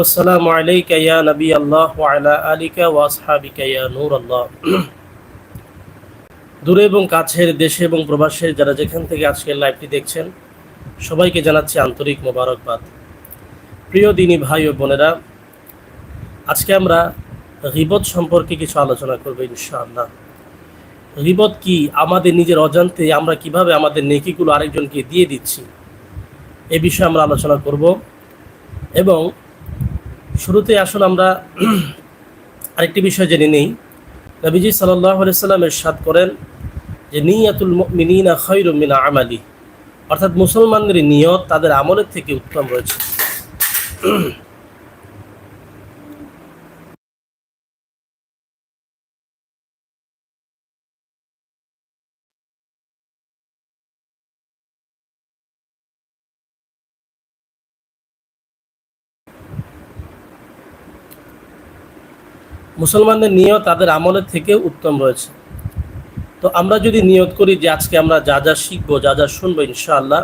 السلام عليك يا نبي الله وعلى آلك وأصحابك يا نور الله দূরে এবং কাছের দেশে এবং প্রবাসের যারা যেখান থেকে আজকের লাইভটি দেখছেন সবাইকে জানাচ্ছি আন্তরিক মোবারকবাদ প্রিয় দিনী ভাই ও বোনেরা আজকে আমরা রিবত সম্পর্কে কিছু আলোচনা করব ইনশাআল্লাহ রিবত কি আমাদের নিজের অজান্তে আমরা কিভাবে আমাদের নেকিগুলো আরেকজনকে দিয়ে দিচ্ছি এ বিষয়ে আমরা আলোচনা করব এবং শুরুতে আসুন আমরা আরেকটি বিষয় জেনে নেই। নবীজি সাল্লাহ সাল্লামের সাদ করেন যে, নিয়াতুল মিনা খৈরুম মিনা আমালি। অর্থাৎ মুসলমানদের নিয়ত তাদের আমলের থেকে উত্তম রয়েছে। মুসলমানদের নিয়ত তাদের আমলের থেকে উত্তম রয়েছে। তো আমরা যদি নিয়ত করি যে আজকে আমরা যা যা শিখব, যা যা শুনব ইনশাআল্লাহ,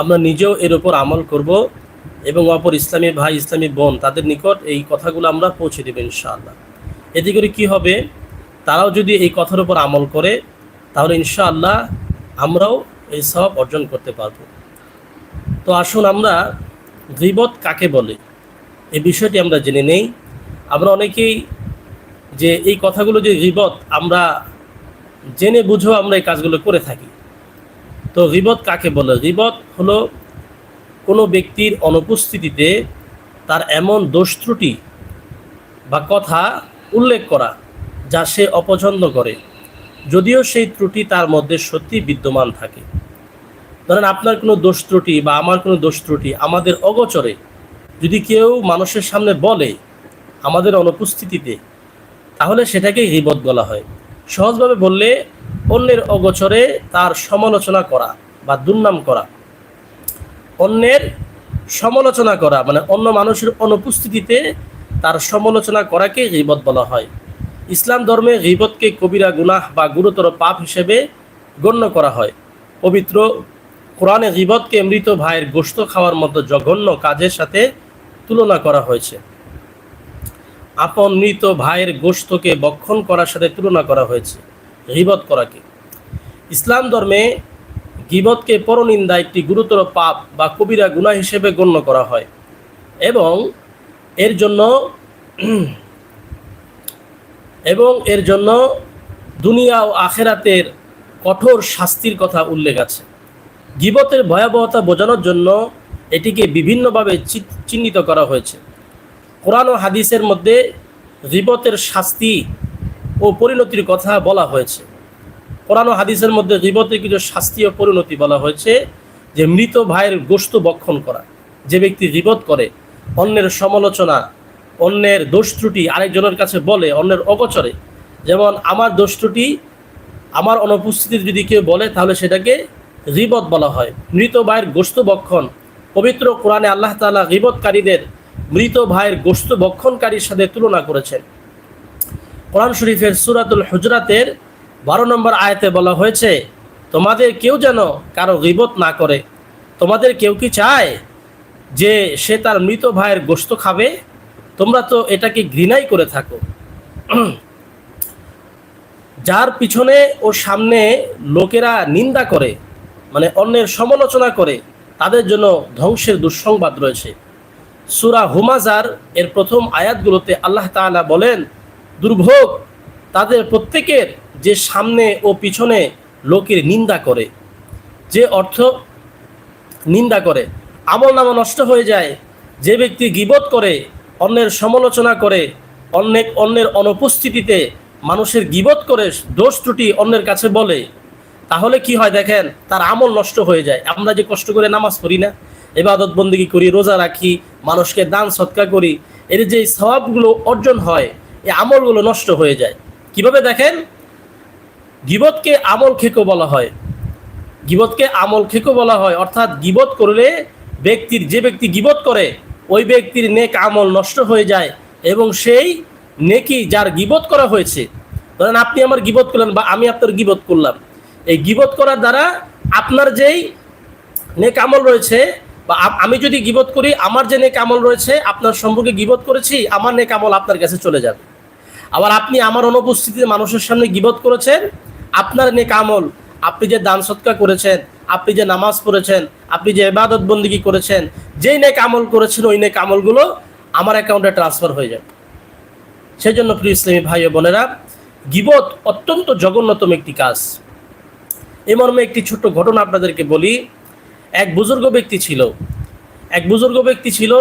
আমরা নিজেও এর উপর আমল করব এবং অপর ইসলামী ভাই, ইসলামী বোন তাদের নিকট এই কথাগুলো আমরা পৌঁছে দেবো ইনশাআল্লাহ। এতে করে কী হবে? তারাও যদি এই কথার উপর আমল করে, তাহলে ইনশাআল্লাহ আমরাও এই সব অর্জন করতে পারব। তো আসুন আমরা গিবত কাকে বলে? এই বিষয়টি আমরা জেনে নেই। আমরা অনেকেই যে এই কথাগুলো যে রিবত আমরা জেনে বুঝেও আমরা এই কাজগুলো করে থাকি। তো রিবত কাকে বলে? রিবত হলো কোনো ব্যক্তির অনুপস্থিতিতে তার এমন দোষ ত্রুটি বা কথা উল্লেখ করা যা সে অপছন্দ করে, যদিও সেই ত্রুটি তার মধ্যে সত্যি বিদ্যমান থাকে। ধরেন আপনার কোনো দোষ ত্রুটি বা আমার কোনো দোষ ত্রুটি আমাদের অগোচরে যদি কেউ মানুষের সামনে বলে আমাদের অনুপস্থিতিতে তাহলে সেটাকে হিবত বলা হয়। সহজভাবে বললে অন্যের অগোচরে তার সমালোচনা করা বা দুর্নাম করা। অন্যের সমালোচনা করা মানে অন্য মানুষের অনুপস্থিতিতে তার সমালোচনা করাকে গিবত বলা হয়। ইসলাম ধর্মে গিবতকে কবিরা, গুনাহ বা গুরুতর পাপ হিসেবে গণ্য করা হয়। পবিত্র কোরআনে গিবতকে মৃত ভাইয়ের গোস্ত খাওয়ার মতো জঘন্য কাজের সাথে তুলনা করা হয়েছে। আপন মৃত ভাইয়ের গোষ্ঠকে বক্ষণ করার সাথে তুলনা করা হয়েছে, গিবত করাকে। ইসলাম ধর্মে গিবতকে পরনিন্দা একটি গুরুতর পাপ বা কবিরা গুণা হিসেবে গণ্য করা হয় এবং এর জন্য এবং এর জন্য দুনিয়া ও আখেরাতের কঠোর শাস্তির কথা উল্লেখ আছে। গিবতের ভয়াবহতা বোঝানোর জন্য এটিকে বিভিন্নভাবে চিহ্নিত করা হয়েছে। কোরআন ও হাদিসের মধ্যে রিবতের শাস্তি ও পরিণতির কথা বলা হয়েছে। কোরআন ও হাদিসের মধ্যে রিবতের কিছু শাস্তি ও পরিণতি বলা হয়েছে যে মৃত ভাইয়ের গোস্ত বক্ষণ করা, যে ব্যক্তি রিবত করে, অন্যের সমালোচনা, অন্যের দোষ ত্রুটি আরেকজনের কাছে বলে, অন্যের অগচরে। যেমন, আমার দোষ ত্রুটি, আমার অনুপস্থিতি যদি কেউ বলে, তাহলে সেটাকে রিবত বলা হয়। মৃত ভাইয়ের গোস্ত বক্ষণ, পবিত্র কোরআনে আল্লাহ তালা রিবতকারীদের মৃত ভাইয়ের গোস্ত বক্ষণকারীর সাথে তুলনা করেছেন। কোরআন শরীফের সুরাতুল হুজরাতের বারো নম্বর আয়তে বলা হয়েছে, তোমাদের কেউ যেন কারও গিবত না করে, তোমাদের কেউ কি চায় যে সে তার মৃত ভাইয়ের গোস্ত খাবে? তোমরা তো এটাকে ঘৃণাই করে থাকো। যার পিছনে ও সামনে লোকেরা নিন্দা করে মানে অন্যের সমালোচনা করে, তাদের জন্য ধ্বংসের দুঃসংবাদ রয়েছে। সুরা হুমাজার এর প্রথম আয়াতগুলোতে আল্লাহ তালা বলেন, দুর্ভোগ তাদের প্রত্যেকের যে সামনে ও পিছনে লোকের নিন্দা করে। যে অর্থ নিন্দা করে, আমল নামা নষ্ট হয়ে যায়। যে ব্যক্তি গিবত করে, অন্যের সমালোচনা করে অনেক অন্যের অনুপস্থিতিতে মানুষের গিবত করে দোষ ত্রুটি অন্যের কাছে বলে, তাহলে কি হয় দেখেন, তার আমল নষ্ট হয়ে যায়। আমরা যে কষ্ট করে নামাজ পড়ি না এবাদত বন্দিগি করি, রোজা রাখি, মানুষকে দান, সৎকার করি এর যে স্বভাবগুলো অর্জন হয়, এই আমলগুলো নষ্ট হয়ে যায়। কীভাবে দেখেন? গিবতকে আমল খেকো বলা হয়। গিবতকে আমল খেকো বলা হয়, অর্থাৎ গিবত করলে ব্যক্তির, যে ব্যক্তি গিবত করে, ওই ব্যক্তির নেক আমল নষ্ট হয়ে যায় এবং সেই নেকি যার গিবত করা হয়েছে, ধরেন আপনি আমার গিবত করলেন বা আমি আপনার গিবত করলাম, এই গিবত করার দ্বারা আপনার যেই নেক আমল রয়েছে বা আমি যদি গিবত করি, আমার যে নেক আমল রয়েছে, আপনার সম্পর্কে গিবত করেছি, আমার নেক আমল আপনার কাছে চলে যাবে। আবার আপনি আমার অনুপস্থিতিতে মানুষের সামনে গিবত করেছেন, আপনার নেক আমল, আপনি যে দান সৎকা করেছেন, আপনি যে নামাজ পড়েছেন, আপনি যে এবাদত বন্দিগি করেছেন, যেই নেক আমল করেছেন, ওই নেক আমলগুলো আমার অ্যাকাউন্টে ট্রান্সফার হয়ে যাবে। সেই জন্য প্রিয় ইসলামী ভাই ও বোনেরা, গিবত অত্যন্ত জঘন্যতম একটি কাজ। এই মর্মে একটি ছোট্ট ঘটনা আপনাদেরকে বলি। এক বুজুর্গ ব্যক্তি ছিল। এক বুজুর্গ ব্যক্তি ছিল,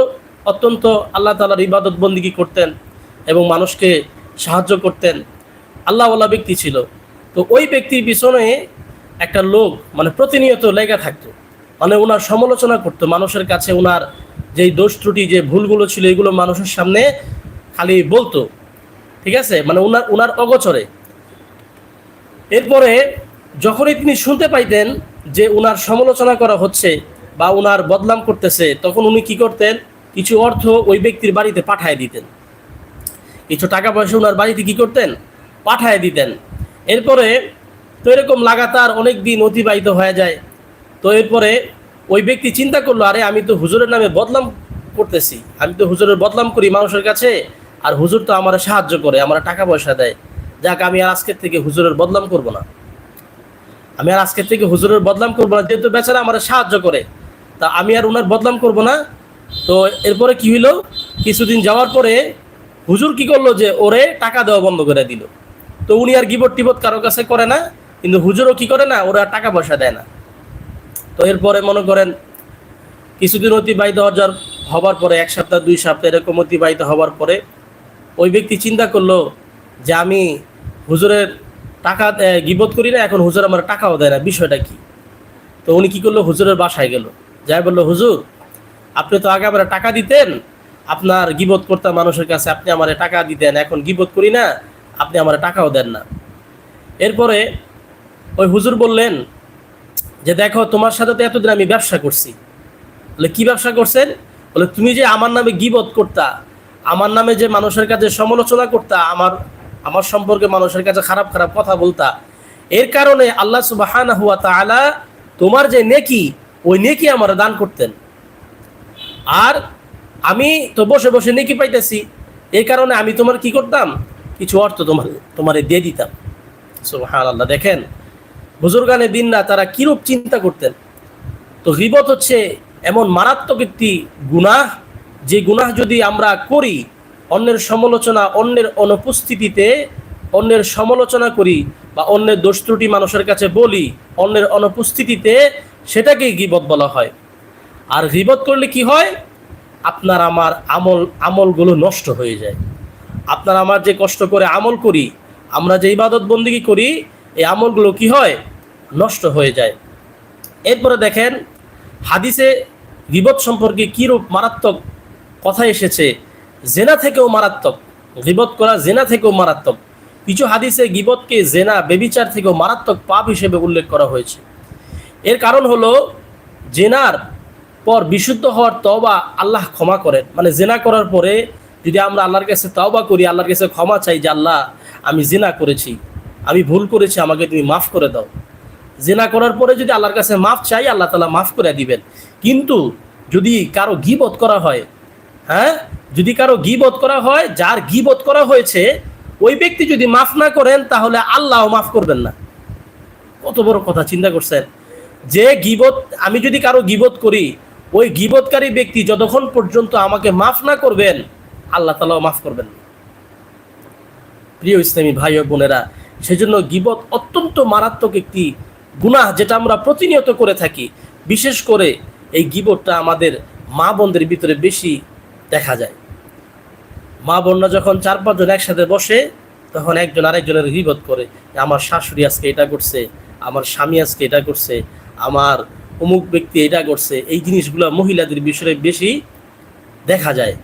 অত্যন্ত আল্লাহ তালার ইবাদত বন্দিগি করতেন এবং মানুষকে সাহায্য করতেন। আল্লাহওয়ালা ব্যক্তি ছিল। তো ওই ব্যক্তির পিছনে একটা লোক মানে প্রতিনিয়ত লেগে থাকতো। মানে ওনার সমালোচনা করতো, মানুষের কাছে ওনার যেই দোষ ত্রুটি, যে ভুলগুলো ছিল, এগুলো মানুষের সামনে খালি বলতো। ঠিক আছে? মানে ওনার ওনার অগচরে। এরপরে যখনই তিনি শুনতে পাইতেন যে উনার সমালোচনা করা হচ্ছে বা উনার বদনাম করতেছে, তখন উনি কি করতেন? কিছু অর্থ ওই ব্যক্তির বাড়িতে পাঠায় দিতেন। কিছু টাকা পয়সা উনার বাড়িতে কি করতেন? পাঠায় দিতেন। এরপরে তো এরকম লাগাতার অনেক দিন অতিবাহিত হয়ে যায়। তো এরপরে ওই ব্যক্তি চিন্তা করল, আরে, আমি তো হুজুরের নামে বদনাম করতেছি। আমি তো হুজুরের বদনাম করি মানুষের কাছে। আর হুজুর তো আমার সাহায্য করে, আমার টাকা পয়সা দেয়। যাক, আমি আজকের থেকে হুজুরের বদনাম করব না। আমি আর আজকের থেকে হুজুরের বদনাম করব না, যেহেতু বেচারা আমার সাহায্য করে। তা আমি আর ওনার বদনাম করব না। তো এরপরে কি হইল? কিছুদিন যাওয়ার পরে হুজুর কি করল যে ওরে টাকা দেওয়া বন্ধ করে দিল। তো উনি আর গিবট টিবট কারও কাছে করে না, কিন্তু হুজুরও কি করে না, ওরা টাকা পয়সা দেয় না। তো এরপরে মনে করেন কিছুদিন অতিবাহিত হওয়ার হবার পরে, এক সপ্তাহ, দুই সপ্তাহ এরকম অতিবাহিত হওয়ার পরে, ওই ব্যক্তি চিন্তা করল যে আমি হুজুরের টাকা গিবত করি না, এখন হুজুর আমার টাকাও দেয় না। বিষয়টা কি? তো উনি কি করল? হুজুরের বাসায় গেল। যাই বলল, হুজুর, আপনি তো আগে আমার টাকা দিতেন। আপনার গিবত করতাম মানুষের কাছে আপনি আমার টাকা দিতেন। এখন গিবত করি না, আপনি আমার টাকাও দেন না। এরপরে ওই হুজুর বললেন যে, দেখো, তোমার সাথে তো এতদিন আমি ব্যবসা করছি। বলে, কি ব্যবসা করছেন? বলে, তুমি যে আমার নামে গিবত করতা আমার নামে যে মানুষের কাছে সমালোচনা করতা, আমার আমার সম্পর্কে মানুষের কাছে খারাপ খারাপ কথা বলতা। এর কারণে আল্লাহ সুবাহানা হুয়া তাআলা তোমার যে নেকি, ওই নেকি আমার দান করতেন। আর আমি তো বসে বসে নেকি পাইতেছি, এই কারণে আমি তোমার কি করতাম? কিছু অর্থ তোমার, তোমারে দিয়ে দিতাম। সুবহান আল্লাহ দেখেন, বুজুর্গানে দিন না তারা কিরূপ চিন্তা করতেন? তো গিবত হচ্ছে এমন মারাত্মক একটি গুনাহ, যে গুনাহ যদি আমরা করি অন্যের সমালোচনা অন্যের অনুপস্থিতিতে অন্যের সমালোচনা করি বা অন্যের দোষ ত্রুটি মানুষের কাছে বলি, অন্যের অনুপস্থিতিতে সেটাকেই গিবত বলা হয়। আর গিবত করলে কি হয়? আপনার আমার আমল, আমলগুলো নষ্ট হয়ে যায়। আপনার আমার যে কষ্ট করে আমল করি, আমরা যে ইবাদত বন্দিগি করি, এই আমলগুলো কি হয়? নষ্ট হয়ে যায়। এরপরে দেখেন, হাদিসে গিবত সম্পর্কে কীরূপ মারাত্মক কথা এসেছে? জেনা থেকেও মারাত্মক, গিবত করা জেনা থেকেও মারাত্মক। কিছু হাদিসে গিবতকে জেনা, বেবিচার থেকেও মারাত্মক পাপ হিসেবে উল্লেখ করা হয়েছে। এর কারণ হলো, জেনার পর বিশুদ্ধ হওয়ার তওবা আল্লাহ ক্ষমা করেন। মানে জেনা করার পরে যদি আমরা আল্লাহর কাছে তওবা করি, আল্লাহর কাছে ক্ষমা চাই যে আল্লাহ, আমি জেনা করেছি, আমি ভুল করেছি, আমাকে তুমি মাফ করে দাও। জেনা করার পরে যদি আল্লাহর কাছে মাফ চাই, আল্লাহ তালা মাফ করে দিবেন। কিন্তু যদি কারও গিবত করা হয় হ্যাঁ? যদি কারও গিবত করা হয়, যার গিবত করা হয়েছে, ওই ব্যক্তি যদি মাফ না করেন, তাহলে আল্লাহ মাফ করবেন না। কত বড় কথা, চিন্তা করছেন? যে গিবত, আমি যদি কারও গিবত করি, ওই গিবতকারী ব্যক্তি যতক্ষণ পর্যন্ত আমাকে মাফ না করবেন, আল্লাহ তালাও মাফ করবেন না। প্রিয় ইসলামী ভাই ও বোনেরা, সেজন্য গিবত অত্যন্ত মারাত্মক একটি গুনাহ যেটা আমরা প্রতিনিয়ত করে থাকি। বিশেষ করে এই গিবতটা আমাদের মা বোনদের ভিতরে বেশি দেখা যায়। মা বোনরা যখন চার পাঁচজন একসাথে বসে, তখন একজন আরেকজনের গিবত করে আমার শাশুড়ি আজকে এটা করছে, আমার স্বামী আজকে এটা করছে, আমার অমুক ব্যক্তি এটা করছে, এই জিনিসগুলো মহিলাদের বিষয়ে বেশি দেখা যায়।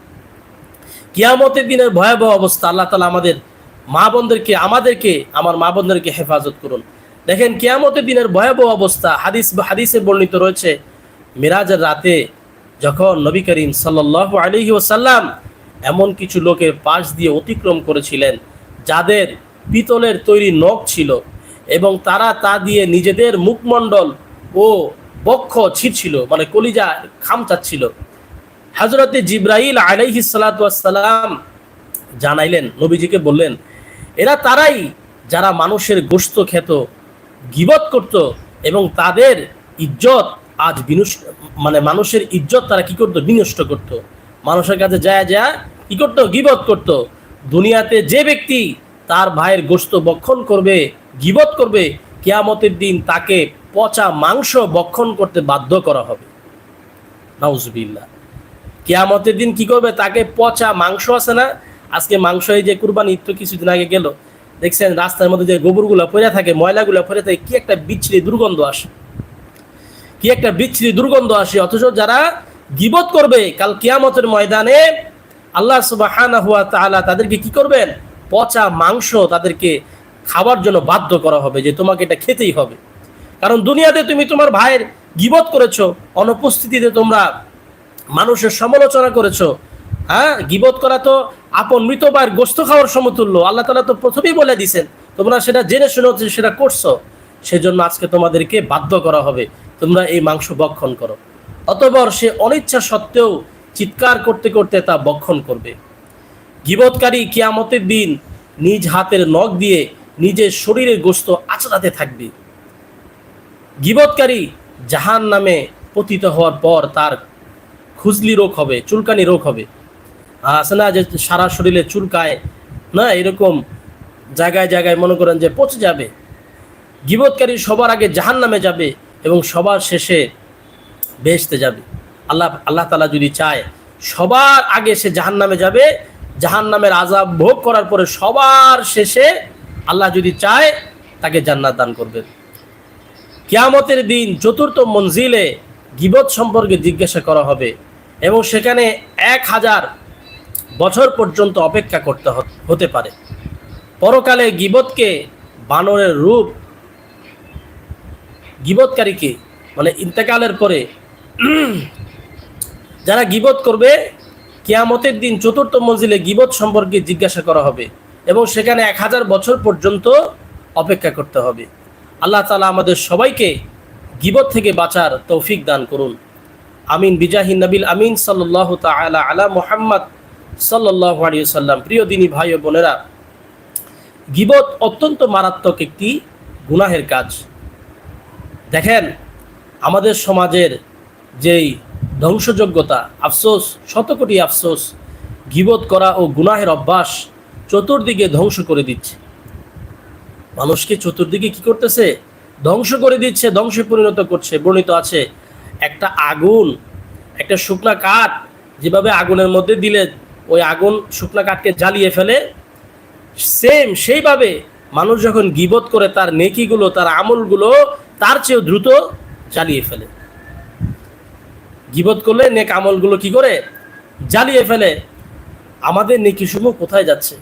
কিয়ামতের দিনের ভয়াবহ অবস্থা, আল্লাহ তালা আমাদের মা বোনদেরকে, আমাদেরকে, আমার মা বোনদেরকে হেফাজত করুন। দেখেন, কিয়ামতের দিনের ভয়াবহ অবস্থা, হাদিস, হাদিসে বর্ণিত রয়েছে, মিরাজের রাতে যখন নবী করিম সাল্লাহ আলহি ওসাল্লাম এমন কিছু লোকের পাশ দিয়ে অতিক্রম করেছিলেন, যাদের পিতলের তৈরি নখ ছিল এবং তারা তা দিয়ে নিজেদের মুখমণ্ডল ও বক্ষ ছিঁড়ছিল মানে কলিজা খাম চাচ্ছিল। হজরতে জিব্রাইল আলাইহি সালাম জানাইলেন, নবীজিকে বললেন, এরা তারাই যারা মানুষের গোস্ত খেত, গিবত করত এবং তাদের ইজ্জত আজ বিনষ্ট মানে মানুষের ইজ্জত তারা কি করতো? বিনষ্ট করত। মানুষের কাছে যায় যায়, কি করতো? গিবত করত। দুনিয়াতে যে ব্যক্তি তার ভাইয়ের গোস্ত বক্ষণ করবে, গিবত করবে, কিয়ামতের দিন তাকে পচা মাংস বক্ষণ করতে বাধ্য করা হবে। নাউজবিল্লাহ। কেয়ামতের দিন কি করবে? তাকে পচা মাংস আছে না? আজকে মাংস এই যে কুরবানি তো কিছুদিন আগে গেল। দেখছেন রাস্তার মধ্যে যে গোবরগুলো পড়ে থাকে, ময়লাগুলো পড়ে থাকে, কি একটা বিচ্ছিরি দুর্গন্ধ আসে। কি একটা বিচ্ছিরি দুর্গন্ধ আসে? অথচ যারা গিবত করবে কাল কিয়ামতের ময়দানে, আল্লাহ সুবাহানা হুয়া তাদেরকে কি করবেন? পচা মাংস তাদেরকে খাওয়ার জন্য বাধ্য করা হবে যে তোমাকে এটা খেতেই হবে। কারণ দুনিয়াতে তুমি তোমার ভাইয়ের গিবত করেছ, অনুপস্থিতিতে তোমরা মানুষের সমালোচনা করেছ হ্যাঁ? গিবত করা তো আপন মৃত ভাইয়ের গোস্ত খাওয়ার সমতুল্য। আল্লাহ তালা তো প্রথমেই বলে দিছেন তোমরা সেটা জেনে শুনে সেটা করছ। সেজন্য আজকে তোমাদেরকে বাধ্য করা হবে। তোমরা এই মাংস বক্ষণ করো। অতবর সে অনিচ্ছা সত্ত্বেও চিৎকার করতে করতে তা বক্ষণ করবে। গিবৎকারী কিয়ামতের দিন নিজ হাতের নখ দিয়ে নিজের শরীরের গোস্ত আচড়াতে থাকবে। গিবৎকারী জাহান নামে পতিত হওয়ার পর তার খুজলি রোগ হবে, চুলকানি রোগ হবে। আছে না যে সারা শরীরে চুলকায়, না এরকম জায়গায় জায়গায় মনে করেন যে পচে যাবে। গিবতকারী সবার আগে জাহান নামে যাবে এবং সবার শেষে বেহেশতে যাবে। আল্লাহ আল্লাহ তালা যদি চায়, সবার আগে সে জাহান নামে যাবে জাহান নামের আজাব ভোগ করার পরে সবার শেষে আল্লাহ যদি চায়, তাকে জান্নাত দান করবেন কিয়ামতের দিন চতুর্থ মঞ্জিলে গিবত সম্পর্কে জিজ্ঞাসা করা হবে এবং সেখানে এক হাজার বছর পর্যন্ত অপেক্ষা করতে হতে পারে। পরকালে গিবতকে বানরের রূপ গিবতকারীকে মানে ইন্তেকালের পরে যারা গিবত করবে, কেয়ামতের দিন চতুর্থ মঞ্জিলে গিবত সম্পর্কে জিজ্ঞাসা করা হবে এবং সেখানে এক হাজার বছর পর্যন্ত অপেক্ষা করতে হবে। আল্লাহ তালা আমাদের সবাইকে গিবত থেকে বাঁচার তৌফিক দান করুন। আমিন, বিজাহিন নবিল আমিন সাল্লাহ তালা আলা মোহাম্মদ সাল্লাহ সাল্লাম প্রিয় দিনী ভাই ও বোনেরা গিবত অত্যন্ত মারাত্মক একটি গুনাহের কাজ। দেখেন, আমাদের সমাজের যেই ধ্বংসযোগ্যতা, আফসোস শত কোটি আফসোস, গিবত করা ও গুনাহের অভ্যাস চতুর্দিকে ধ্বংস করে দিচ্ছে। মানুষকে চতুর্দিকে কি করতেছে? ধ্বংস করে দিচ্ছে, ধ্বংসে পরিণত করছে। বর্ণিত আছে, একটা আগুন, একটা শুকনা কাঠ যেভাবে আগুনের মধ্যে দিলে ওই আগুন শুকনা কাঠকে জ্বালিয়ে ফেলে সেম সেইভাবে মানুষ যখন গিবত করে তার নেকিগুলো, তার আমলগুলো তার চেয়েও দ্রুত জ্বালিয়ে ফেলে। গিবত করলে নেক আমলগুলো কি করে? জ্বালিয়ে ফেলে। আমাদের নেকিসমূহ কোথায় যাচ্ছে?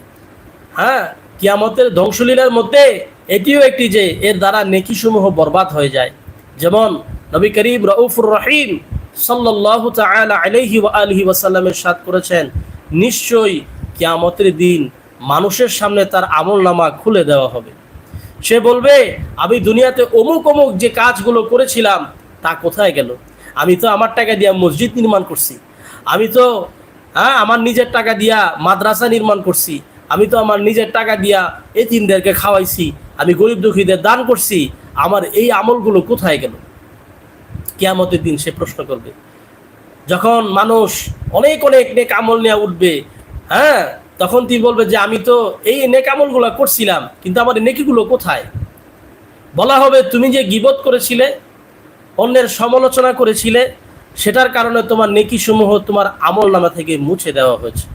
হ্যাঁ কিয়ামতের ধ্বংসলীলার মধ্যে এটিও একটি যে, এর দ্বারা নেকিসমূহ বরবাদ হয়ে যায়। যেমন নবী করিম রউফুর রহিম ওয়া আলিহি ওয়াসাল্লামের সাথ করেছেন, নিশ্চয়ই কিয়ামতের দিন মানুষের সামনে তার আমল নামা খুলে দেওয়া হবে। সে বলবে, আমি দুনিয়াতে অমুক অমুক যে কাজগুলো করেছিলাম, তা কোথায় গেল? আমি তো আমার টাকা দিয়া মসজিদ নির্মাণ করছি। আমি তো হ্যাঁ আমার নিজের টাকা দিয়া মাদ্রাসা নির্মাণ করছি। আমি তো আমার নিজের টাকা দিয়া এতিমদেরকে খাওয়াইছি। আমি গরিব দুঃখীদের দান করছি। আমার এই আমলগুলো কোথায় গেল? কেয়ামতের দিন সে প্রশ্ন করবে। যখন মানুষ অনেক অনেক নেক আমল নিয়ে উঠবে হ্যাঁ তখন তুই বলবে যে, আমি তো এই নেক আমলগুলো করছিলাম, কিন্তু আমার নেকিগুলো কোথায়? বলা হবে, তুমি যে গিবত করেছিলে, অন্যের সমালোচনা করেছিলে, সেটার কারণে তোমার নেকি সমূহ তোমার আমল নামা থেকে মুছে দেওয়া হয়েছে।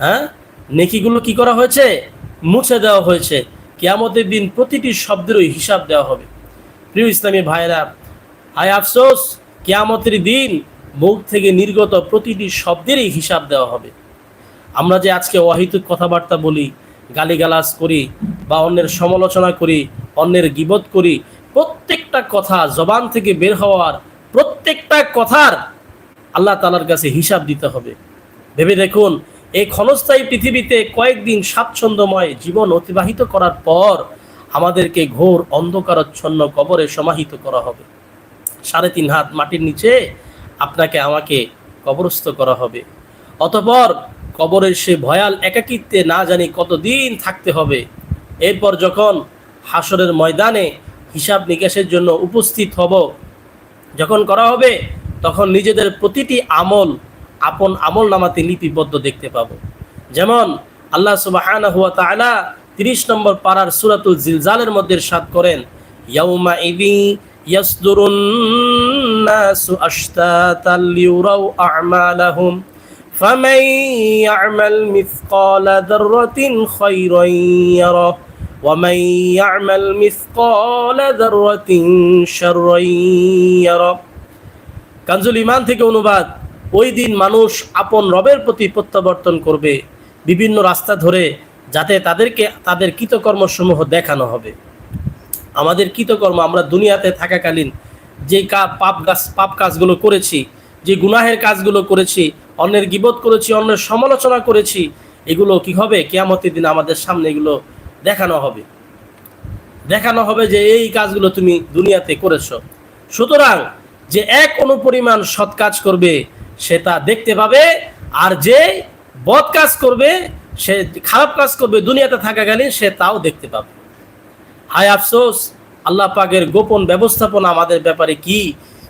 হ্যাঁ? নেকিগুলো কি করা হয়েছে? মুছে দেওয়া হয়েছে। কিয়ামতের দিন প্রতিটি শব্দেরই হিসাব দেওয়া হবে। প্রিয় ইসলামী ভাইরা হায় আফসোস, কেয়ামতের দিন মুখ থেকে নির্গত প্রতিটি শব্দেরই হিসাব দেওয়া হবে। আমরা যে আজকে অহিতুক কথাবার্তা বলি, গালিগালাজ করি বা অন্যের সমালোচনা করি, অন্যের গিবত করি, প্রত্যেকটা কথা জবান থেকে বের হওয়ার প্রত্যেকটা কথার আল্লাহ তালার কাছে হিসাব দিতে হবে। ভেবে দেখুন, এই ক্ষণস্থায়ী পৃথিবীতে কয়েকদিন স্বাচ্ছন্দ্যময় জীবন অতিবাহিত করার পর আমাদেরকে ঘোর অন্ধকারচ্ছন্ন কবরে সমাহিত করা হবে। সাড়ে তিন হাত মাটির নিচে আপনাকে আমাকে কবরস্থ করা হবে। অতপর কবরের সে ভয়াল একাকিত্বে না জানি কতদিন থাকতে হবে। এরপর যখন হাসরের ময়দানে হিসাব নিকাশের জন্য উপস্থিত হব, যখন করা হবে, তখন নিজেদের প্রতিটি আমল, আপন আমল নামাতে লিপিবদ্ধ দেখতে পাবো। যেমন আল্লাহ তাআলা 30 নম্বর পাড়ার সুরাতুল জিলজালের মধ্যে ইরশাদ করেন ইয়াউমা ইদি ইয়াসদুরুন নাসু আশতাতাল লিউরাউ আ'মালাহুম فمن يعمل مثقال ذرة خيرا يره ومن يعمل مثقال ذرة شرا يره কানজুল ইমান থেকে অনুবাদ ওই দিন মানুষ আপন রবের প্রতি প্রত্যাবর্তন করবে বিভিন্ন রাস্তা ধরে যাতে তাদেরকে তাদের কৃতকর্মসমূহ দেখানো হবে আমাদের কৃতকর্ম, আমরা দুনিয়াতে থাকাকালীন যে পাপ গাছ, পাপ কাজগুলো করেছি, যে গুনাহের কাজগুলো করেছি, অন্যের গিবত করেছি, অন্যের সমালোচনা করেছি, এগুলো কি হবে? কেয়ামতের দিন আমাদের সামনে এগুলো দেখানো হবে। দেখানো হবে যে এই কাজগুলো তুমি দুনিয়াতে করেছ। সুতরাং যে এক অনুপরিমাণ সৎ কাজ করবে, সে তা দেখতে পাবে, আর যে বদ কাজ করবে, সে খারাপ কাজ করবে দুনিয়াতে থাকাকালীন, সে তাও দেখতে পাবে। হায় আফসোস, আল্লাহ পাকের গোপন ব্যবস্থাপনা আমাদের ব্যাপারে কি?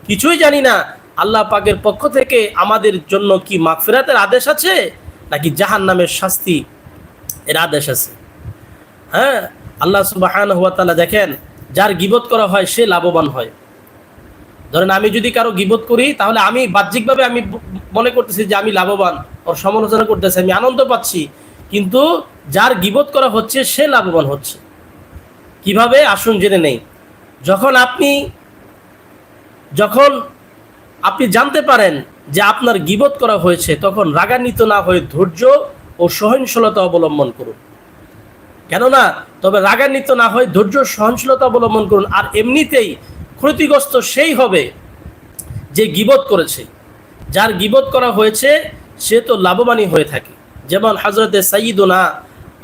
কিছুই জানি না, আল্লাহ পাকের পক্ষ থেকে আমাদের জন্য কি মাগফিরাতের আদেশ আছে, নাকি জাহান নামের শাস্তি এর আদেশ আছে? হ্যাঁ আল্লাহ সুবাহান হুয়া দেখেন, যার গিবত করা হয় সে লাভবান হয়। ধরেন আমি যদি কারও গিবত করি, তাহলে আমি বাহ্যিকভাবে আমি মনে করতেছি যে আমি লাভবান, ওর সমালোচনা করতেছি, আমি আনন্দ পাচ্ছি, কিন্তু যার গিবত করা হচ্ছে, সে লাভবান হচ্ছে। কীভাবে আসুন জেনে নেই। যখন আপনি যখন আপনি জানতে পারেন যে আপনার গিবত করা হয়েছে, তখন রাগান্বিত না হয়ে ধৈর্য ও সহনশীলতা অবলম্বন করুন। কেননা, তবে রাগান্বিত না হয়ে ধৈর্য সহনশীলতা অবলম্বন করুন, আর এমনিতেই ক্ষতিগ্রস্ত সেই হবে যে গিবত করেছে। যার গিবত করা হয়েছে, সে তো লাভবানই হয়ে থাকে। যেমন হজরতে সাইদুনা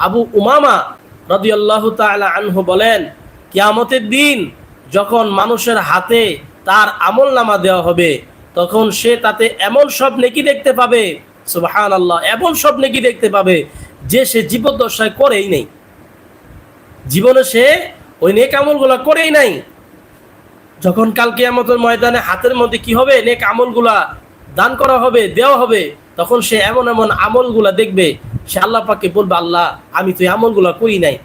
আবু উমামা রদিয়াল্লাহ তাআলা আনহু বলেন, কিয়ামতের দিন যখন মানুষের হাতে তার আমল নামা দেওয়া হবে, তখন সে তাতে এমন সব নেকি দেখতে পাবে সুবাহান আল্লাহ এমন সব নেকি দেখতে পাবে যে সে জীবদ্দশায় করেই নেই। জীবনে সে ওই নেক আমলগুলো করেই নাই। যখন কাল কিয়ামতের ময়দানে হাতের মধ্যে কি হবে? নেক আমলগুলা দান করা হবে, দেওয়া হবে তখন সে এমন এমন আমলগুলা দেখবে, সে আল্লাহ পাকে বলবে, আল্লাহ, আমি তো এই আমলগুলা করি নাই।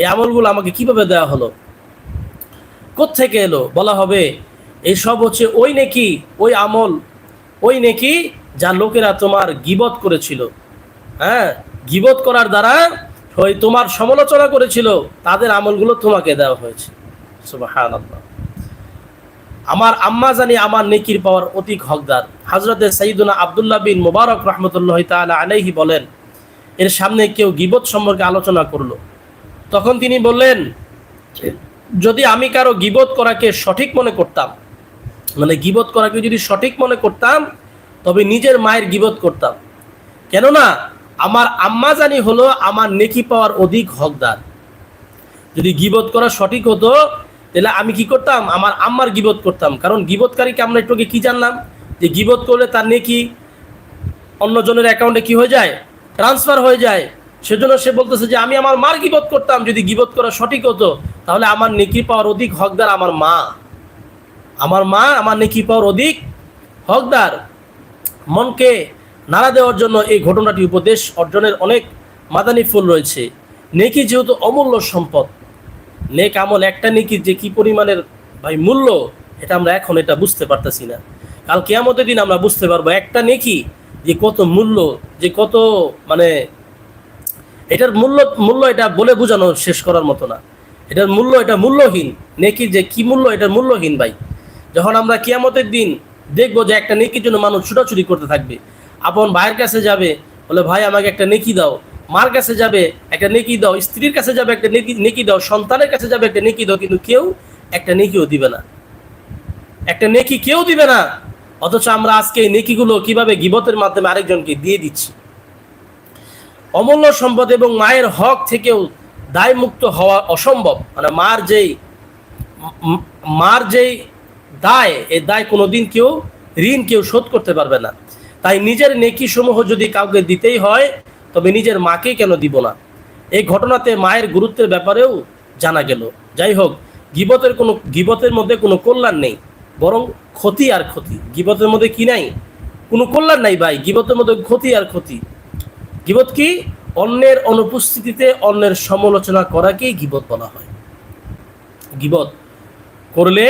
এই আমলগুলো আমাকে কীভাবে দেওয়া হলো? থেকে এলো? বলা হবে, এই সব হচ্ছে ওই নেকি, ওই আমল, ওই নেকি যা লোকেরা তোমার গিবত করেছিল। হ্যাঁ গিবত করার দ্বারা ওই তোমার সমালোচনা করেছিল, তাদের আমলগুলো তোমাকে দেওয়া হয়েছে। সুবহানাল্লাহ। আমার আম্মা জানি আমার নেকির পাওয়ার অধিক হকদার। হজরতে সঈদুনা আবদুল্লাহ বিন মুবারক রহমতুল্লাহ তালা আলাইহি বলেন, এর সামনে কেউ গিবত সম্পর্কে আলোচনা করল। তখন তিনি বললেন, যদি আমি কারও গিবত করাকে সঠিক মনে করতাম মানে গিবত করাকে যদি সঠিক মনে করতাম, তবে নিজের মায়ের গিবত করতাম। কেননা, আমার আম্মা জানি হলো আমার নেকি পাওয়ার অধিক হকদার। যদি গিবত করা সঠিক হতো তাহলে আমি কি করতাম? আমার আম্মার গিবত করতাম। কারণ গিবতকারীকে আমরা একটু কি জানলাম? যে গিবত করলে তার নেকি অন্যজনের অ্যাকাউন্টে কি হয়ে যায়? ট্রান্সফার হয়ে যায়। সেজন্য সে বলতেছে যে, আমি আমার মার গিবত করতাম। যদি গিবত করা সঠিক হতো, তাহলে আমার নেকি পাওয়ার অধিক হকদার আমার মা। আমার মা আমার নেকি পাওয়ার অধিক হকদার। মনকে নাড়া দেওয়ার জন্য এই ঘটনাটি উপদেশ অর্জনের অনেক মাদানি ফুল রয়েছে। নেকি যেহেতু অমূল্য সম্পদ নেক আমল একটা নেকি যে কি পরিমাণের ভাই মূল্য, এটা আমরা এখন এটা বুঝতে পারতেছি না। কাল কেয়ামতের দিন আমরা বুঝতে পারব একটা নেকি যে কত মূল্য, যে কত মানে এটার মূল্য মূল্য এটা বলে বোঝানো শেষ করার মতো না। এটার মূল্য এটা মূল্যহীন। নেকির যে কি মূল্য এটার মূল্যহীন ভাই। যখন আমরা কিয়ামতের দিন দেখব যে একটা নেকির জন্য মানুষ ছুটাছুটি করতে থাকবে, আপন ভাইয়ের কাছে যাবে, বলে, ভাই, আমাকে একটা নেকি দাও। মার কাছে যাবে, একটা নেকি দাও, স্ত্রীর কাছে যাবে, একটা নেকি নেকি দাও, সন্তানের কাছে যাবে, একটা নেকি দাও, কিন্তু কেউ একটা নেকিও দিবে না। একটা নেকি কেউ দিবে না, অথচ আমরা আজকে এই নেকিগুলো কীভাবে গিবতের মাধ্যমে আরেকজনকে দিয়ে দিচ্ছি। অমূল্য সম্পদ এবং মায়ের হক থেকেও দায় মুক্ত হওয়া অসম্ভব। মানে মার যেই মার যেই দায় এই দায় কোনোদিন কেউ, ঋণ কেউ শোধ করতে পারবে না। তাই নিজের নেকি সমূহ যদি কাউকে দিতেই হয় তবে নিজের মাকে কেন দিব না? এই ঘটনাতে মায়ের গুরুত্বের ব্যাপারেও জানা গেল। যাই হোক, গিবতের কোনো, গিবতের মধ্যে কোনো কল্যাণ নেই, বরং ক্ষতি আর ক্ষতি। গিবতের মধ্যে কি নাই? কোনো কল্যাণ নাই ভাই, গিবতের মধ্যে ক্ষতি আর ক্ষতি। গিবত কি? অন্যের অনুপস্থিতিতে অন্যের সমালোচনা করাকেই গিবত বলা হয়। গিবত করলে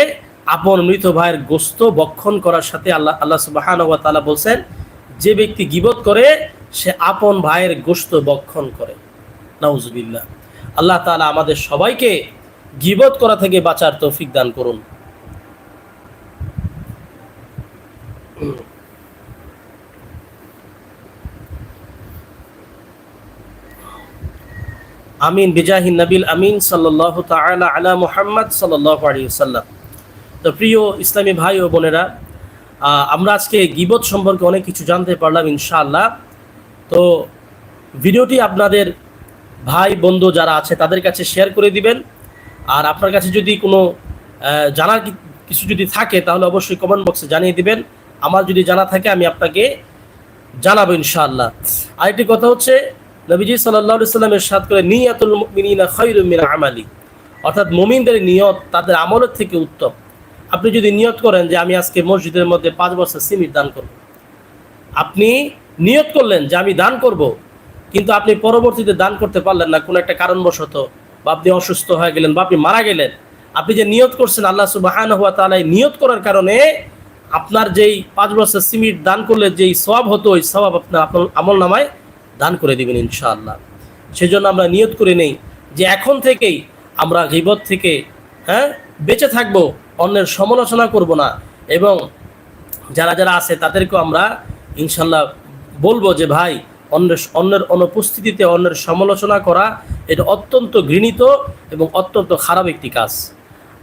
আপন মৃত ভাইয়ের গোস্ত বক্ষণ করার সাথে আল্লাহ আল্লাহ সুবাহান বলছেন, যে ব্যক্তি গিবত করে সে আপন ভাইয়ের গোস্ত বক্ষণ করে। নাউজুবিল্লাহ। আল্লাহ তাআলা আমাদের সবাইকে গিবত করা থেকে বাঁচার তৌফিক দান করুন। আমিন বিজাহিন নবিল আমিন তাআলা আলা মুহাম্মদ সাল্লাল্লাহু আলাইহি সাল্লাম তো প্রিয় ইসলামী ভাই ও বোনেরা আমরা আজকে গিবত সম্পর্কে অনেক কিছু জানতে পারলাম ইনশাআল্লাহ। তো ভিডিওটি আপনাদের ভাই, বন্ধু যারা আছে, তাদের কাছে শেয়ার করে দিবেন। আর আপনার কাছে যদি কোনো জানার কিছু যদি থাকে, তাহলে অবশ্যই কমেন্ট বক্সে জানিয়ে দিবেন। আমার যদি জানা থাকে, আমি আপনাকে জানাব ইনশাআল্লাহ। আরেকটি কথা হচ্ছে, নবীজি সাল্লাহ সাল্লামের সাথ করে, নিয়াতুল মিন আমালি। অর্থাৎ মুমিনদের নিয়ত তাদের আমলের থেকে উত্তম। আপনি যদি নিয়ত করেন যে, আমি আজকে মসজিদের মধ্যে পাঁচ বছর সিমিট দান করব। আপনি নিয়ত করলেন যে আমি দান করব, কিন্তু আপনি পরবর্তীতে দান করতে পারলেন না, কোনো একটা কারণবশত। বা আপনি অসুস্থ হয়ে গেলেন বা আপনি মারা গেলেন। আপনি যে নিয়ত করছেন, আল্লাহ সুবাহান তাআলা এই নিয়ত করার কারণে আপনার যেই পাঁচ বছর সিমিট দান করলে যেই সওয়াব হতো, ওই সওয়াব আপনার আপনার আমল নামায় দান করে দিবেন ইনশাআল্লাহ। সেজন্য আমরা নিয়ত করে নেই যে এখন থেকেই আমরা গিবত থেকে হ্যাঁ বেঁচে থাকব, অন্যের সমালোচনা করব না। এবং যারা যারা আছে তাদেরকেও আমরা ইনশাল্লাহ বলব যে ভাই, অন্যের অন্যের অনুপস্থিতিতে অন্যের সমালোচনা করা, এটা অত্যন্ত ঘৃণিত এবং অত্যন্ত খারাপ একটি কাজ।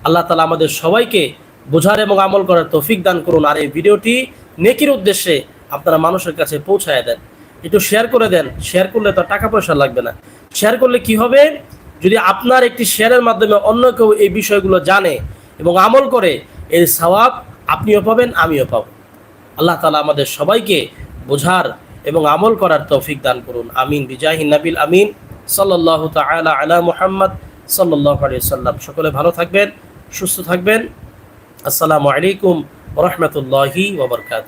আল্লাহ তালা আমাদের সবাইকে বোঝার এবং আমল করার তৌফিক দান করুন। আর এই ভিডিওটি নেকির উদ্দেশ্যে আপনারা মানুষের কাছে পৌঁছায় দেন। একটু শেয়ার করে দেন। শেয়ার করলে তো টাকা পয়সা লাগবে না। শেয়ার করলে কি হবে? যদি আপনার একটি শেয়ারের মাধ্যমে অন্য কেউ এই বিষয়গুলো জানে এবং আমল করে, এর সওয়াব আপনিও পাবেন, আমিও পাব। আল্লাহ তালা আমাদের সবাইকে বোঝার এবং আমল করার তৌফিক দান করুন। আমিন। বিজাহিন নাবিল আমিন সাল্লাহ তালা আলা মুহাম্মদ সাল্লাহ সাল্লাম সকলে ভালো থাকবেন, সুস্থ থাকবেন। আসসালামু আলাইকুম রহমতুল্লাহি ওবরকাত